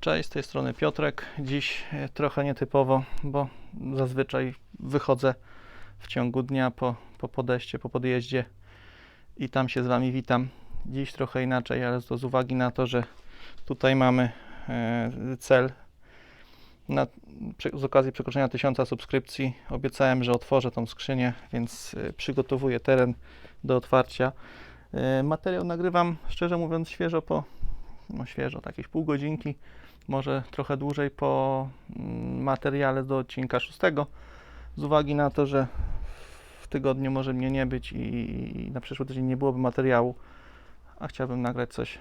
Cześć, z tej strony Piotrek. Dziś e, trochę nietypowo, bo zazwyczaj wychodzę w ciągu dnia po, po podejście, po podjeździe i tam się z Wami witam. Dziś trochę inaczej, ale to z uwagi na to, że tutaj mamy e, cel na, z okazji przekroczenia 1000 subskrypcji. Obiecałem, że otworzę tą skrzynię, więc e, przygotowuję teren do otwarcia. Materiał nagrywam, szczerze mówiąc, świeżo po, no świeżo, jakieś pół godzinki, może trochę dłużej po mm, materiale do odcinka szóstego, z uwagi na to, że w tygodniu może mnie nie być i, na przyszły tydzień nie byłoby materiału, a chciałbym nagrać coś,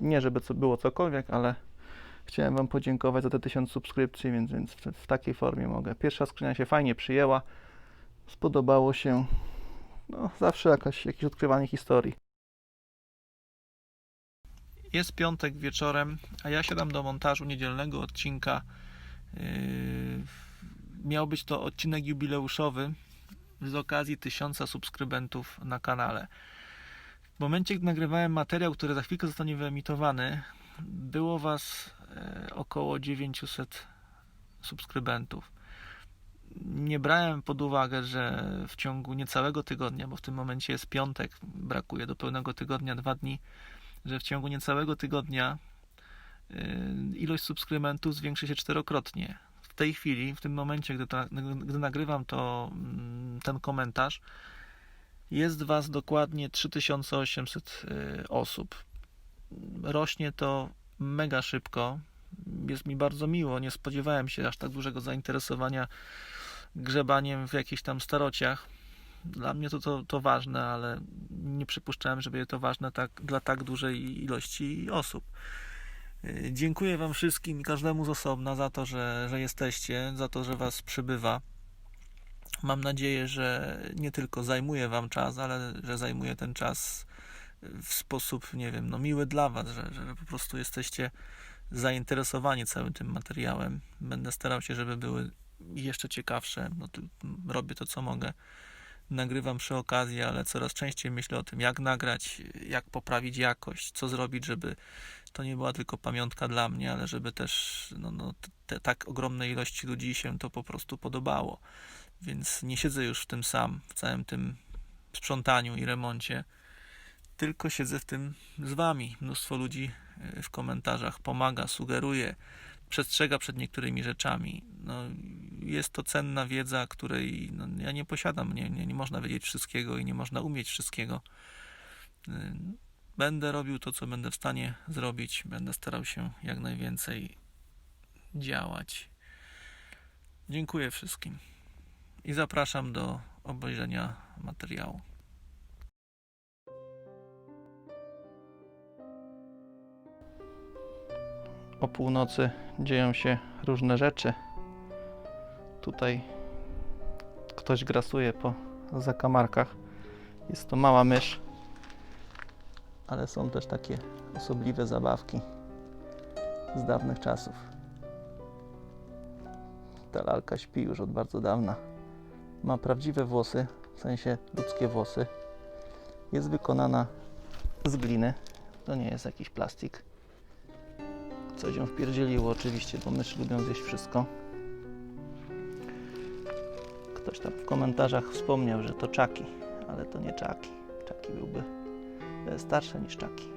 nie żeby co było cokolwiek, ale chciałem Wam podziękować za te 1000 subskrypcji, więc, więc w, w takiej formie mogę. Pierwsza skrzynia się fajnie przyjęła, spodobało się, no zawsze jakaś, jakieś odkrywanie historii. Jest piątek wieczorem, a ja siadam do montażu niedzielnego odcinka. Yy, miał być to odcinek jubileuszowy z okazji tysiąca subskrybentów na kanale. W momencie, gdy nagrywałem materiał, który za chwilkę zostanie wyemitowany, było Was e, około 900 subskrybentów. Nie brałem pod uwagę, że w ciągu niecałego tygodnia, bo w tym momencie jest piątek, brakuje do pełnego tygodnia dwa dni, że w ciągu niecałego tygodnia y, ilość subskrybentów zwiększy się czterokrotnie. W tej chwili, w tym momencie, gdy, gdy nagrywam to, mm, ten komentarz, jest Was dokładnie 3800 y, osób. Rośnie to mega szybko. Jest mi bardzo miło. Nie spodziewałem się aż tak dużego zainteresowania grzebaniem w jakichś tam starociach dla mnie to, to, to ważne, ale nie przypuszczałem, że będzie to ważne tak, dla tak dużej ilości osób. Yy, Dziękuję Wam wszystkim i każdemu z osobna za to, że, że jesteście, za to, że Was przybywa. Mam nadzieję, że nie tylko zajmuję Wam czas, ale że zajmuję ten czas w sposób, nie wiem, no miły dla Was, że, że po prostu jesteście zainteresowani całym tym materiałem. Będę starał się, żeby były jeszcze ciekawsze. No, robię to, co mogę nagrywam przy okazji, ale coraz częściej myślę o tym, jak nagrać, jak poprawić jakość, co zrobić, żeby to nie była tylko pamiątka dla mnie, ale żeby też no, no, te, tak ogromnej ilości ludzi się to po prostu podobało. Więc nie siedzę już w tym sam, w całym tym sprzątaniu i remoncie, tylko siedzę w tym z wami. Mnóstwo ludzi y, w komentarzach pomaga, sugeruje, przestrzega przed niektórymi rzeczami. No, jest to cenna wiedza, której no, ja nie posiadam. Nie, nie, nie można wiedzieć wszystkiego i nie można umieć wszystkiego. Będę robił to, co będę w stanie zrobić. Będę starał się jak najwięcej działać. Dziękuję wszystkim i zapraszam do obejrzenia materiału. O północy dzieją się różne rzeczy. Tutaj ktoś grasuje po zakamarkach. Jest to mała mysz, ale są też takie osobliwe zabawki z dawnych czasów. Ta lalka śpi już od bardzo dawna. Ma prawdziwe włosy, w sensie ludzkie włosy. Jest wykonana z gliny. To nie jest jakiś plastik. Coś ją wpierdzieliło oczywiście, bo myszy lubią zjeść wszystko. Ktoś tam w komentarzach wspomniał, że to czaki, ale to nie czaki. Czaki byłby e, starsze niż czaki.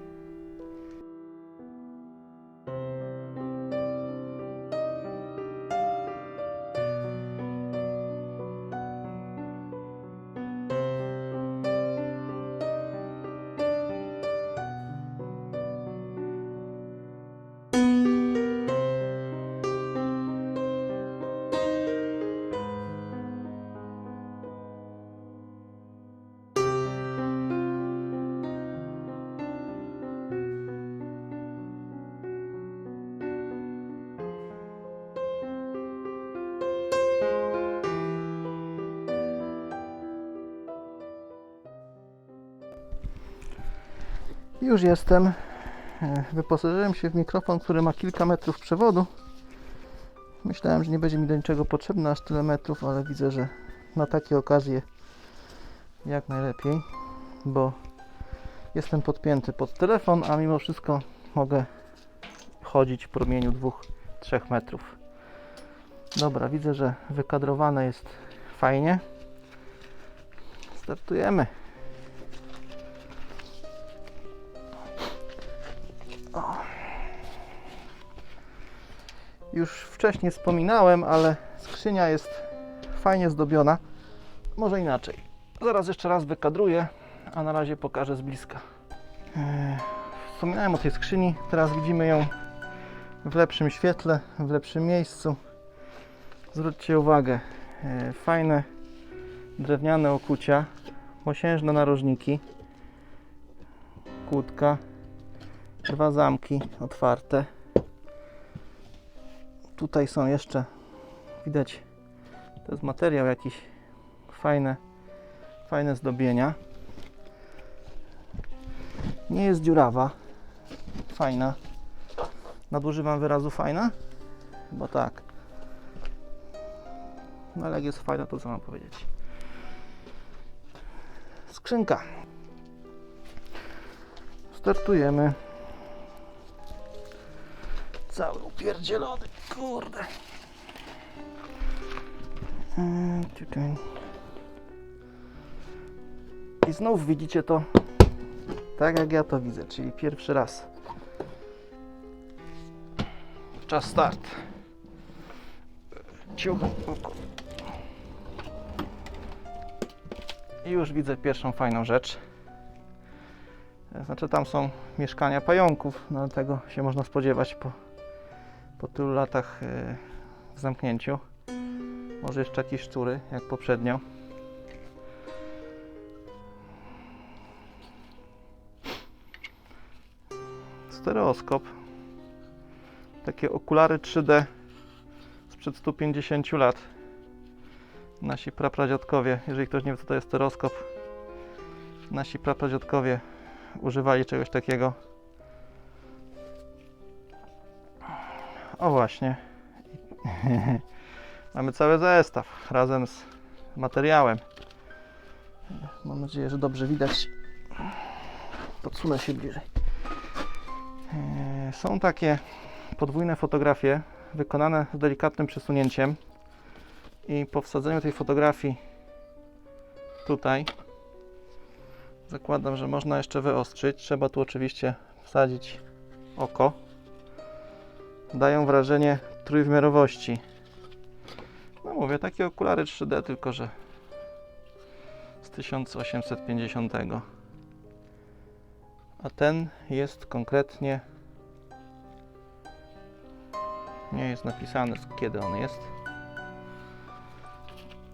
Już jestem. E, Wyposażyłem się w mikrofon, który ma kilka metrów przewodu. Myślałem, że nie będzie mi do niczego potrzebne aż tyle metrów, ale widzę, że na takie okazje jak najlepiej, bo jestem podpięty pod telefon, a mimo wszystko mogę chodzić w promieniu 2-3 metrów. Dobra, widzę, że wykadrowane jest fajnie. Startujemy. Już wcześniej wspominałem, ale skrzynia jest fajnie zdobiona. Może inaczej. Zaraz jeszcze raz wykadruję, a na razie pokażę z bliska. Eee, Wspominałem o tej skrzyni, teraz widzimy ją w lepszym świetle, w lepszym miejscu. Zwróćcie uwagę, e, fajne drewniane okucia, mosiężne narożniki, kłódka, dwa zamki otwarte. Tutaj są jeszcze, widać, to jest materiał jakiś, fajne, fajne zdobienia. Nie jest dziurawa, fajna. Nadużywam wyrazu fajna? Bo tak. No ale jak jest fajna, to co mam powiedzieć? Skrzynka. Startujemy. Cały upierdzielony, kurde. Mm. I znów widzicie to tak jak ja to widzę, czyli pierwszy raz. Czas start. Ciuch. I już widzę pierwszą fajną rzecz. Znaczy tam są mieszkania pająków, no tego się można spodziewać po, po tylu latach e, w zamknięciu. Może jeszcze jakieś szczury, jak poprzednio. Stereoskop. Takie okulary 3D sprzed 150 lat. Nasi prapradziadkowie, jeżeli ktoś nie wie co to jest stereoskop, nasi prapradziadkowie używali czegoś takiego. O właśnie. Mamy cały zestaw razem z materiałem. Mam nadzieję, że dobrze widać. Podsunę się bliżej. E, Są takie podwójne fotografie wykonane z delikatnym przesunięciem i po wsadzeniu tej fotografii tutaj zakładam, że można jeszcze wyostrzyć. Trzeba tu oczywiście wsadzić oko. Dają wrażenie trójwymiarowości. No mówię, takie okulary 3D, tylko że z 1850. A ten jest konkretnie nie jest napisane kiedy on jest.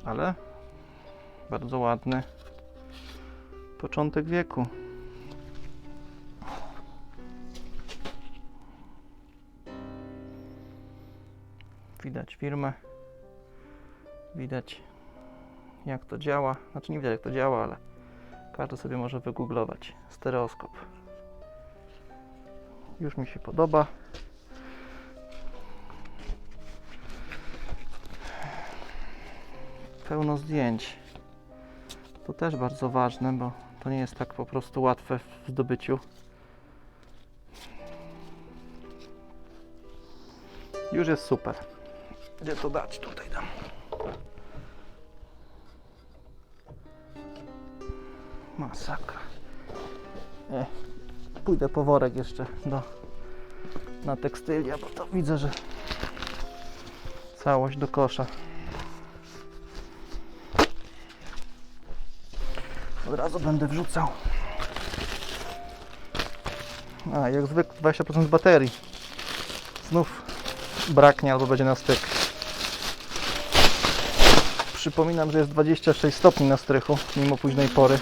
Ale bardzo ładny początek wieku. Widać firmę. Widać jak to działa. Znaczy nie widać jak to działa, ale każdy sobie może wygooglować. Stereoskop. Już mi się podoba. Pełno zdjęć. To też bardzo ważne, bo to nie jest tak po prostu łatwe w zdobyciu. Już jest super. Gdzie to dać? Tutaj dam. Masakra. E, pójdę po worek jeszcze do, na tekstylia, bo to widzę, że całość do kosza. Od razu będę wrzucał. A, jak zwykle 20% baterii. Znów braknie albo będzie na styk. Przypominam, że jest 26 stopni na strychu, mimo późnej pory.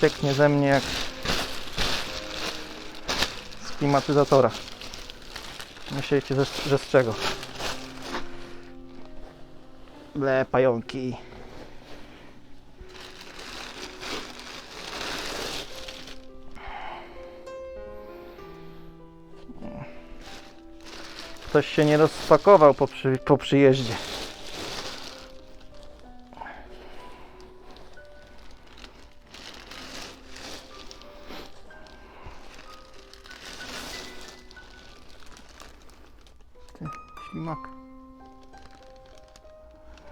Cieknie ze mnie jak z klimatyzatora. Myśleliście, że, że z czego? Ble, pająki. Ktoś się nie rozpakował po, przy, po przyjeździe.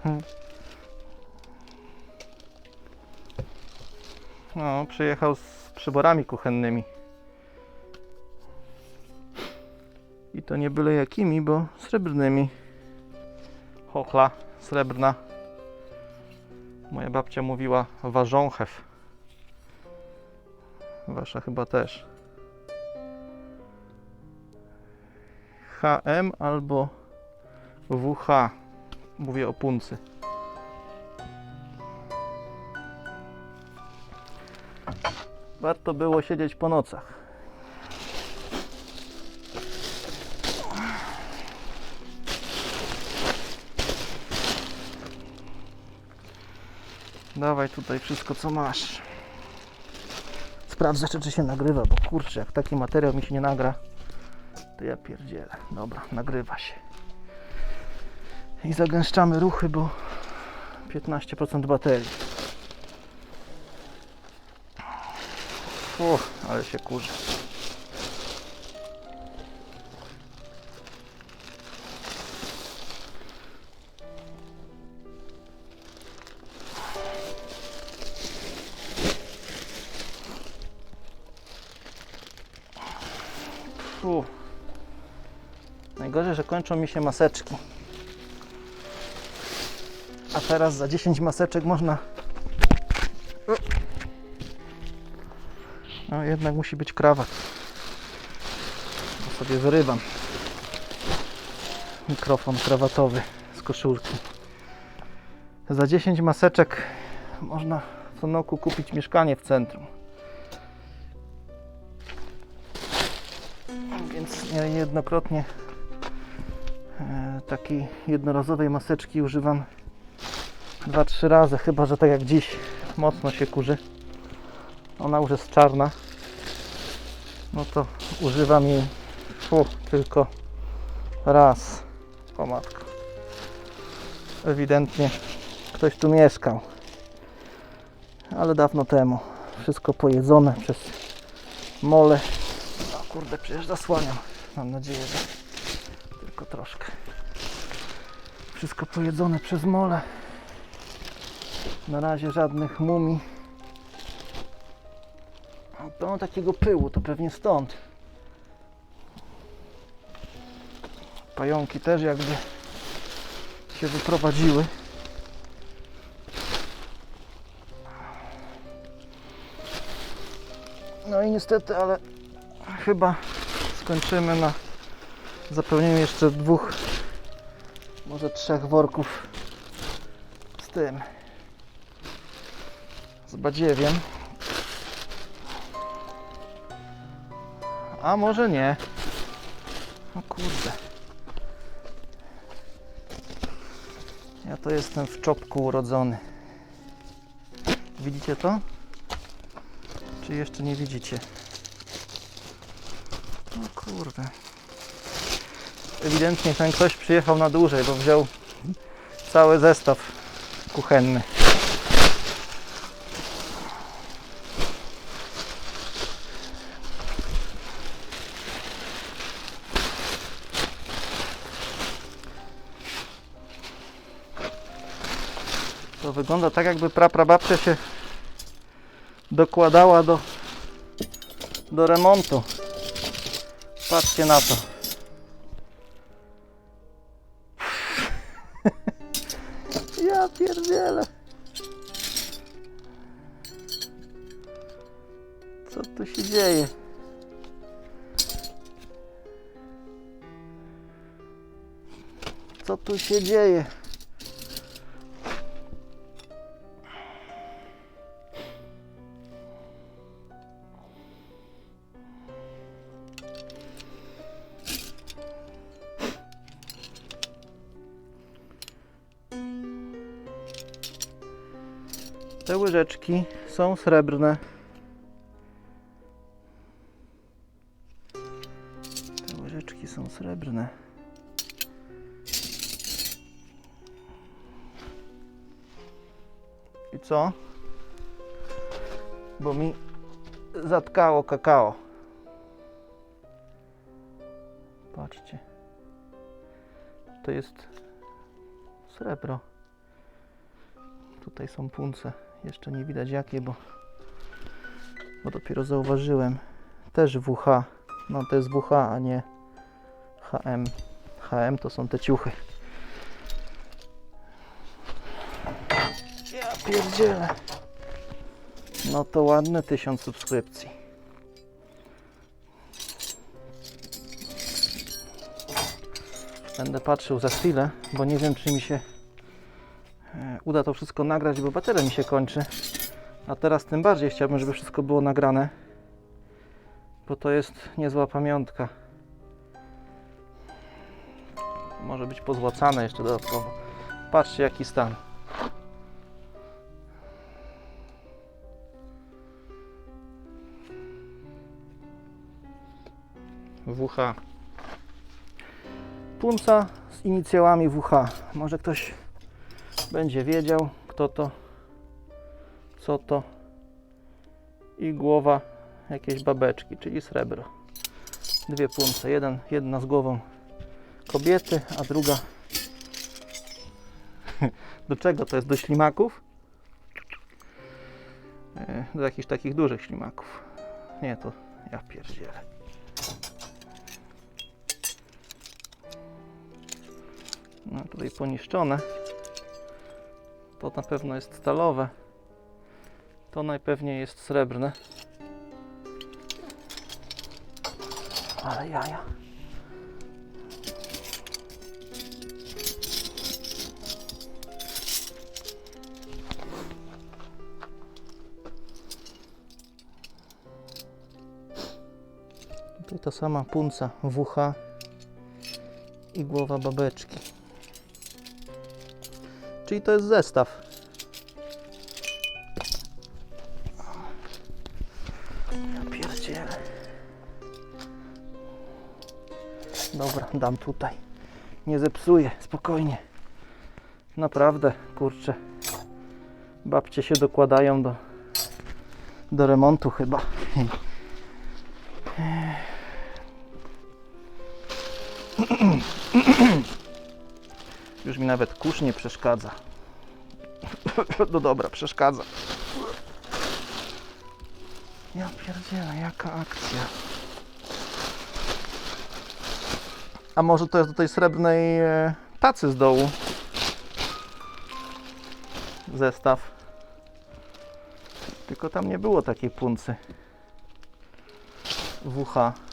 Hmm. No, przyjechał z przyborami kuchennymi. I to nie byle jakimi, bo srebrnymi. Chochla srebrna. Moja babcia mówiła ważąchew. Wasza chyba też. HM albo WH. Mówię o puncy. Warto było siedzieć po nocach. Dawaj tutaj wszystko co masz. Sprawdzę, czy, się nagrywa, bo kurczę, jak taki materiał mi się nie nagra, to ja pierdzielę. Dobra, nagrywa się. I zagęszczamy ruchy, bo 15% baterii. Uch, ale się kurzy. Najgorzej, że kończą mi się maseczki. A teraz za 10 maseczek można. No jednak musi być krawat. Bo sobie wyrywam. Mikrofon krawatowy z koszulki. Za 10 maseczek można w Sonoku kupić mieszkanie w centrum. Więc nie- niejednokrotnie e, takiej jednorazowej maseczki używam 2-3 razy, chyba że tak jak dziś mocno się kurzy. Ona już jest czarna. No to używam jej tylko raz. O matko. Ewidentnie ktoś tu mieszkał. Ale dawno temu. Wszystko pojedzone przez mole. O kurde, przecież zasłaniam. Mam nadzieję, że tylko troszkę. Wszystko pojedzone przez mole. Na razie żadnych mumii. Pełno takiego pyłu, to pewnie stąd. Pająki też jakby się wyprowadziły. No i niestety, ale chyba skończymy na zapełnieniu jeszcze dwóch, może trzech worków z tym. Z badziewiem. A może nie. O kurde. Ja to jestem w czopku urodzony. Widzicie to? Czy jeszcze nie widzicie? O kurde. Ewidentnie ten ktoś przyjechał na dłużej, bo wziął cały zestaw kuchenny. To wygląda tak, jakby praprababcia się dokładała do, do remontu. Patrzcie na to. Ja pierdzielę. Co tu się dzieje? Co tu się dzieje? Te łyżeczki są srebrne. Te łyżeczki są srebrne. I co? Bo mi zatkało kakao. Patrzcie. to jest srebro. Tutaj są punce. Jeszcze nie widać jakie, bo, bo dopiero zauważyłem. Też WH. No to jest WH, a nie HM. HM to są te ciuchy. Ja pierdzielę. No to ładne 1000 subskrypcji. Będę patrzył za chwilę, bo nie wiem czy mi się uda to wszystko nagrać, bo bateria mi się kończy. A teraz tym bardziej chciałbym, żeby wszystko było nagrane, bo to jest niezła pamiątka. Może być pozłacane jeszcze dodatkowo. Patrzcie jaki stan. WH. Punca z inicjałami WH. Może ktoś będzie wiedział, kto to, co to. I głowa jakiejś babeczki, czyli srebro. Dwie punce. Jeden, jedna z głową kobiety, a druga. Do czego to jest? Do ślimaków? E, Do jakichś takich dużych ślimaków. Nie, to ja pierdzielę. No tutaj poniszczone. To na pewno jest stalowe. To najpewniej jest srebrne. Ale jaja. Tutaj ta sama punca WH i głowa babeczki. Czyli to jest zestaw. Ja pierdzielę. Dobra, dam tutaj. Nie zepsuję, spokojnie. Naprawdę, kurczę. Babcie się dokładają do, do remontu chyba. Już mi nawet kurz nie przeszkadza. No dobra, przeszkadza. Ja pierdzielę, jaka akcja. A może to jest do tej srebrnej e, tacy z dołu? Zestaw. Tylko tam nie było takiej puncy. WH.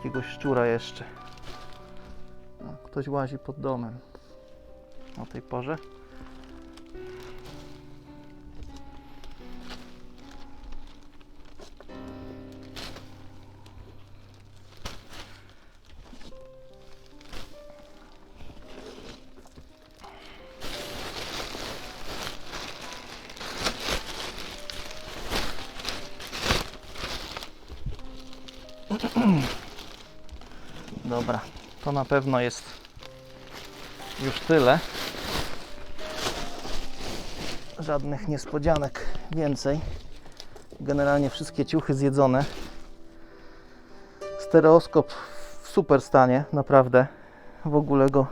Jakiegoś szczura jeszcze. O, ktoś łazi pod domem. O tej porze. Na pewno jest już tyle. Żadnych niespodzianek więcej. Generalnie wszystkie ciuchy zjedzone. Stereoskop w super stanie, naprawdę. W ogóle go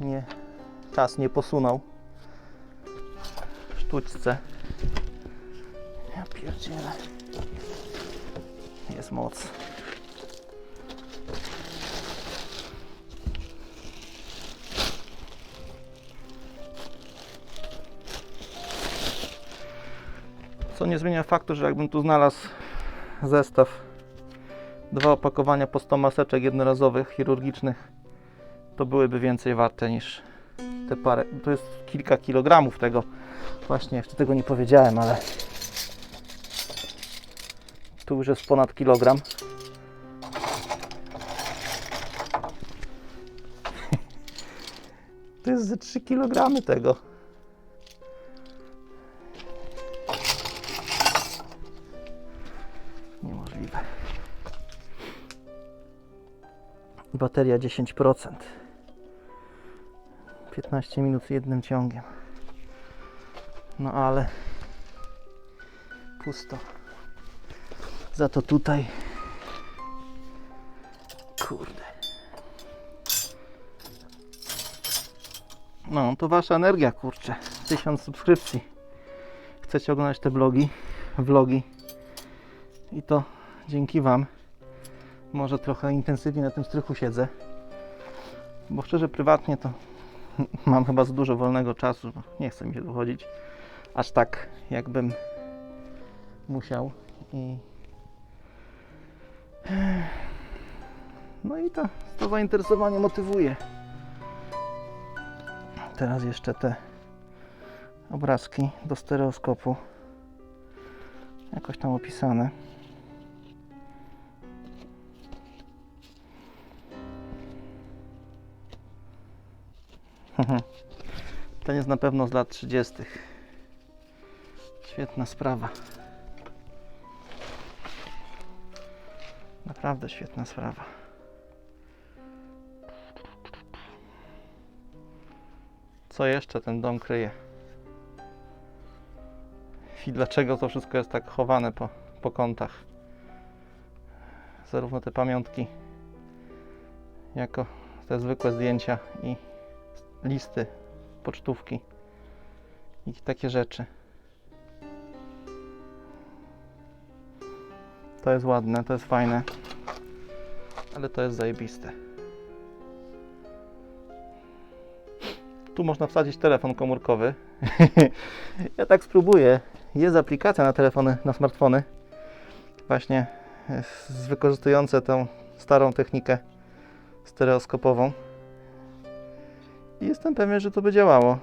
nie, czas nie posunął w sztuczce. Ja pierdzielę. Jest moc. Co nie zmienia faktu, że jakbym tu znalazł zestaw, dwa opakowania po 100 maseczek jednorazowych, chirurgicznych, to byłyby więcej warte niż te parę. To jest kilka kilogramów tego. Właśnie, jeszcze tego nie powiedziałem, ale tu już jest ponad kilogram. To jest ze 3 kg tego. Bateria 10%. 15 minut jednym ciągiem. No ale pusto. Za to tutaj. Kurde. No, to wasza energia, kurczę. Tysiąc subskrypcji. Chcecie oglądać te blogi, vlogi. I to dzięki wam. Może trochę intensywniej na tym strychu siedzę. Bo szczerze, prywatnie to mam chyba za dużo wolnego czasu. Nie chce mi się dochodzić aż tak, jakbym musiał. I no i to, to zainteresowanie motywuje. Teraz jeszcze te obrazki do stereoskopu. Jakoś tam opisane. Ten jest na pewno z lat 30. Świetna sprawa. Naprawdę świetna sprawa. Co jeszcze ten dom kryje? I dlaczego to wszystko jest tak chowane po, po kątach? Zarówno te pamiątki, jako te zwykłe zdjęcia i listy, pocztówki i takie rzeczy. To jest ładne, to jest fajne, ale to jest zajebiste. Tu można wsadzić telefon komórkowy. ja tak spróbuję. Jest aplikacja na telefony, na smartfony, właśnie wykorzystujące tą starą technikę stereoskopową. I jestem pewien, że to by działało.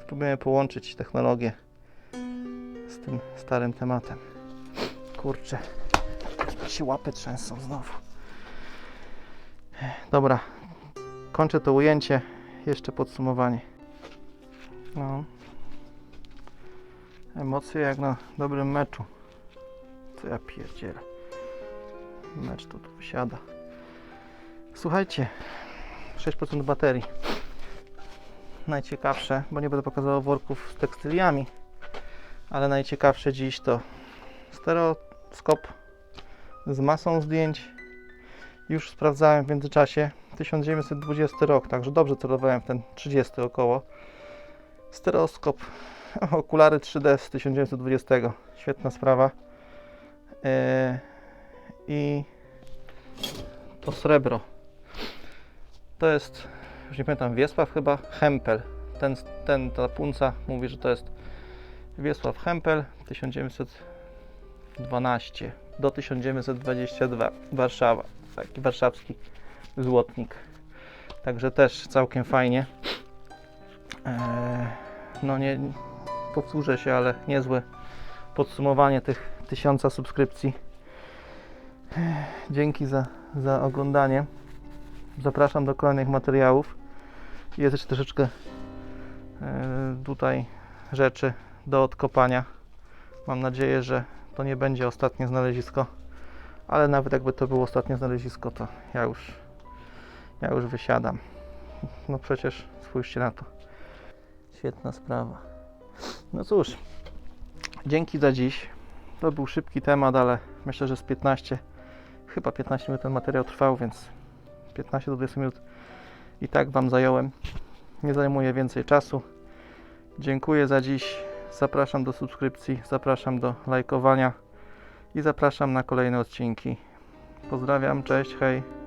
Spróbujemy połączyć technologię z tym starym tematem. Kurczę, się łapy trzęsą znowu. Dobra, kończę to ujęcie. Jeszcze podsumowanie. No. Emocje jak na dobrym meczu. Co ja pierdzielę. Mecz to tu wysiada. Słuchajcie, 6% baterii. Najciekawsze, bo nie będę pokazywał worków z tekstyliami, ale najciekawsze dziś to stereoskop z masą zdjęć. Już sprawdzałem w międzyczasie 1920 rok, także dobrze celowałem w ten 30 około. Stereoskop, okulary 3D z 1920. Świetna sprawa. Eee, I to srebro. To jest, już nie pamiętam, Wiesław chyba, Hempel. Ten, ten, ta punca mówi, że to jest Wiesław Hempel 1912 do 1922 Warszawa. Taki warszawski złotnik. Także też całkiem fajnie. Eee, no nie powtórzę się, ale niezłe podsumowanie tych tysiąca subskrypcji. Eee, Dzięki za, za oglądanie. Zapraszam do kolejnych materiałów. Jest jeszcze troszeczkę e, tutaj rzeczy do odkopania. Mam nadzieję, że to nie będzie ostatnie znalezisko. Ale nawet jakby to było ostatnie znalezisko, to ja już, ja już wysiadam. No przecież spójrzcie na to. Świetna sprawa. No cóż, dzięki za dziś. To był szybki temat, ale myślę, że z 15, chyba 15 minut ten materiał trwał, więc 15 do 20 minut i tak Wam zająłem. Nie zajmuję więcej czasu. Dziękuję za dziś. Zapraszam do subskrypcji, zapraszam do lajkowania i zapraszam na kolejne odcinki. Pozdrawiam, cześć, hej.